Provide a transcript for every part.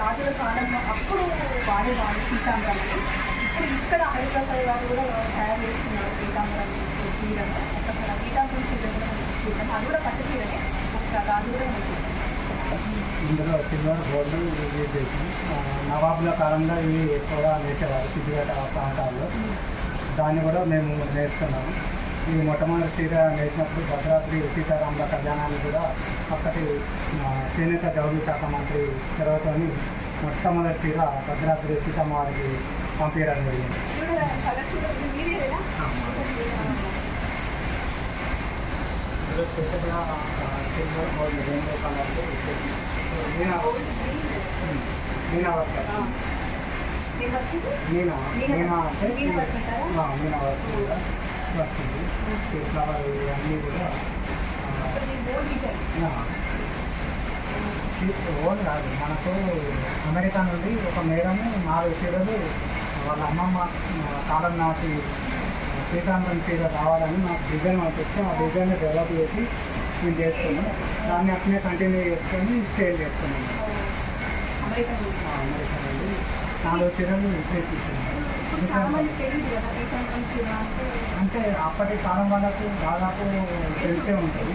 రాజుల కాలంలో అప్పుడు వాడేవాడు పీతాంబరాన్ని ఇప్పుడు ఇక్కడ హరిప్రసాద్ గారు కూడా తయారు చేస్తున్నారు పీతాంబరం చీరను. ఒకసారి ఆ పీతాంబరం చీర కూడా చూద్దాం అది కూడా పట్టు చీరనే. ఒకసారి అది కూడా ఇందులో సిల్వర్ గోల్డ్ యూజ్ చేసి నవాబుల కాలంలో ఇవి ఎక్కువగా నేసేవారు సిద్దిపేట ఆ ప్రాంతాల్లో. దాన్ని కూడా మేము నేస్తున్నాము ఈ మొట్టమొదటి చీర నేసినప్పుడు భద్రాద్రి సీతారాముల కళ్యాణాన్ని కూడా అప్పటి చేనేత జౌళి శాఖ మంత్రి చొరవతోని మొట్టమొదటి చీర భద్రాద్రి సీతమ్మ వారికి పంపించడం జరిగింది స్పెషల్గా సిల్వర్ గోల్డ్ కలర్లు మీనా మీనా వర్క్ మీనా మీనా మీనా అంటే మీనా వర్క్ వస్తుంది. ఫ్లవర్ ఇవన్నీ కూడా ఓన్ కాదు మనకు అమెరికా నుండి ఒక మేడము నాలుగు చీరలు వాళ్ళ అమ్మమ్మ కాలం నాటి శ్రీకాంతం చీర కావాలని నాకు డిజైన్ పంపిస్తే ఆ డిజైన్ డెవలప్ చేసి మేము చేసుకున్నాం. దాన్ని అట్నే కంటిన్యూ చేసుకొని సేల్ చేసుకున్నాం. అమెరికా నుండి. నాలుగు చీరలు అంటే అప్పటి కాలం వాళ్ళకు దాదాపు తెలిసే ఉంటుంది.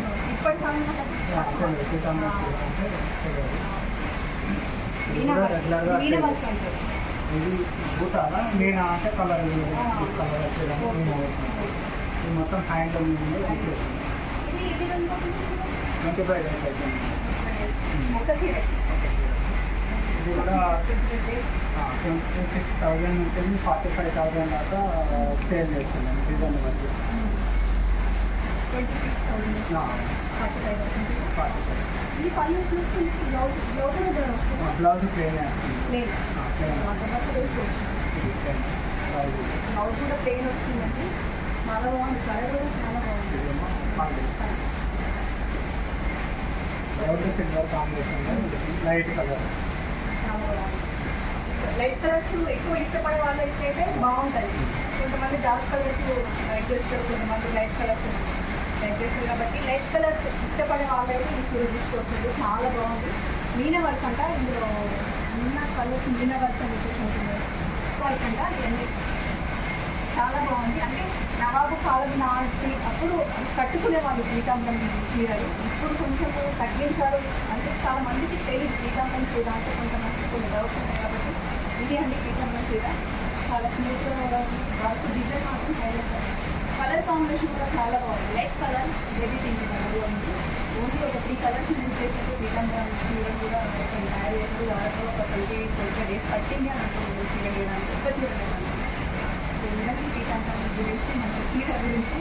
ఇది బూటాల మీనా అంటే కలర్ కలర్ వచ్చేదాన్ని. ఇది మొత్తం రెండు ట్వంటీ ఫైవ్ డేస్ చీర. ఇది కూడా ట్వంటీ సిక్స్ థౌజండ్ నుంచి ఫార్టీ ఫైవ్ థౌజండ్ దాకా సేల్ చేస్తున్నాం డిజైన్ బట్టి twenty six forty five thousand forty five ఇది బ్లౌజ్ వస్తుంది ప్లేన్ బ్లౌజ్ కూడా ప్లేన్ వస్తుందండి చాలా బాగుంది కలర్ కూడా చాలా బాగుంది blouse silver combination light colour చాలా బాగుంది లైట్ కలర్స్ ఎక్కువ ఇష్టపడే వాళ్ళకైతే బాగుంటుంది. కొంతమంది డార్క్ కలర్స్ లైక్ చేస్తారు కొంతమంది లైట్ కలర్స్ లైక్ చేస్తారు. కాబట్టి లైట్ కలర్స్ ఇష్టపడే వాళ్ళైతే ఈ చీర తీసుకోవచ్చు. చాలా బాగుంది. మీన వర్క్ అంట ఇందులో ఉన్న కలర్స్ మీన వర్క్ అని ఉంటుంది. వర్క్ అంట ఇవన్నీ. చాలా బాగుంది. అంటే నవాబు కాలం నాటి అప్పుడు కట్టుకునే వాళ్ళు పీతాంబరం చీరలు. ఇప్పుడు కొంచెం తగ్గించారు. అంటే చాలా మందికి తెలియదు పీతాంబరం చీర అంటే కొంతమందికి కొన్ని డౌట్స్ ఉంటాయి కాబట్టి ఇది అండి పీతాంబరం చీర చాలా స్మూత్గా కూడా ఉంది వర్క్ డిజైన్ మాత్రం హైలైట్ కలర్ కాంబినేషన్ కూడా చాలా బాగుంది. Light colour baby pink colour ఉంది. ఓన్లీ ఒక త్రీ కలర్స్ యూజ్ చేసినట్టు పీతాంబరం చీర కూడా కొంచెం తయారు చేసి దాదాపు ఒక ట్వంటీ ట్వంటీ డేస్ పట్టింది అని అనుకుంటుంది చీర వేయడానికి ఒక్క చీర సో ఉన్నది గురించి మన చీర గురించి.